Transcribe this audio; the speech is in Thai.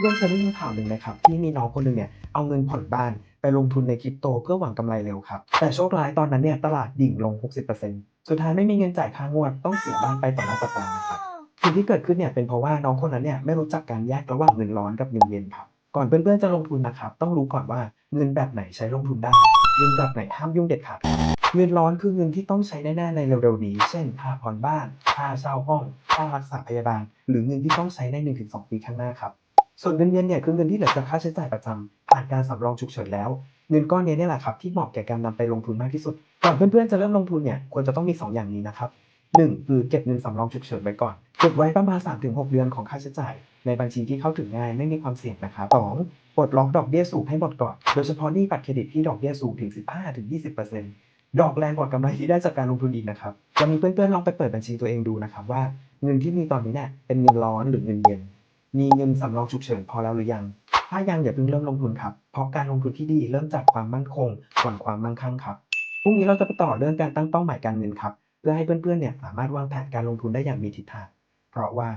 เพื่อนเคยได้ยินข่าวหนึ่งไหมครับที่มีน้องคนหนึ่งเนี่ยเอาเงินผ่อนบ้านไปลงทุนในคริปโตเพื่อหวังกำไรเร็วครับ แต่โชคร้ายตอนนั้นเนี่ยตลาดดิ่งลง 60%สุดท้ายไม่มีเงินจ่ายค่างวดต้องเสียบ้านไปต่อหน้าต่อตานะครับสิ่งที่เกิดขึ้นเนี่ยเป็นเพราะว่าน้องคนนั้นเนี่ยไม่รู้จักการแยกระหว่างเงินร้อนกับเงินเย็นครับก่อนเพื่อนๆจะลงทุนนะครับต้องรู้ก่อนว่าเงินแบบไหนใช้ลงทุนได้ เงินแบบไหนห้ามยุ่งเด็ดขาดเงินร้อนคือเงินที่ต้องใช้แน่ๆในเร็วๆนี้ เช่นค่าผ่อนบ้านค่าเช่าห้องค่ารักษาพยาบาล หรือเงินที่ต้องใช้ใน 1-2 ปีข้างหน้าครับ ส่วนเงินเย็นเนี่ยคือเงินที่เหลือจากค่าใช้จ่ายประจำผ่านการสำรองฉุกเฉินแล้วเงินก้อนนี้เนี่ยแหละครับที่เหมาะแก่การนำไปลงทุนมากที่สุดก่อนเพื่อนๆจะเริ่มลงทุนเนี่ยควรจะต้องมี 2 อย่างนี้นะครับ 1. คือเก็บเงินสำรองฉุกเฉินไว้ก่อนเก็บไว้ประมาณ3-6 เดือนของค่าใช้จ่าย ในบัญชีที่เข้าถึงง่ายไม่มีความเสี่ยงนะครับ 2. ปลดล็อกดอกเบี้ยสูงให้หมดก่อนโดยเฉพาะหนี้บัตรเครดิตที่ดอกเบี้ยสูงถึง 15-20%ดอกแรงกว่ากำไรที่ได้จากการลงทุนอีกนะครับจะมีเพื่อนๆลองไปเปิดบัญชีตัวเองดูนะครับว่าเงินที่มีตอนนี้เนี่ยเป็นเงินร้อนหรือเงินเย็น มีเงินสำรองฉุกเฉินพอแล้วหรือยัง ถ้ายังอย่าเพิ่งเริ่มลงทุนครับ เพราะการลงทุนที่ดีเริ่มจากความมั่นคงก่อนความมั่งคั่งครับ พรุ่งนี้เราจะไปต่อเรื่องการตั้งเป้าหมายการเงินครับ เพื่อให้เพื่อนๆเนี่ยสามารถวางแผนการลงทุนได้อย่างมีทิศทาง เพราะว่า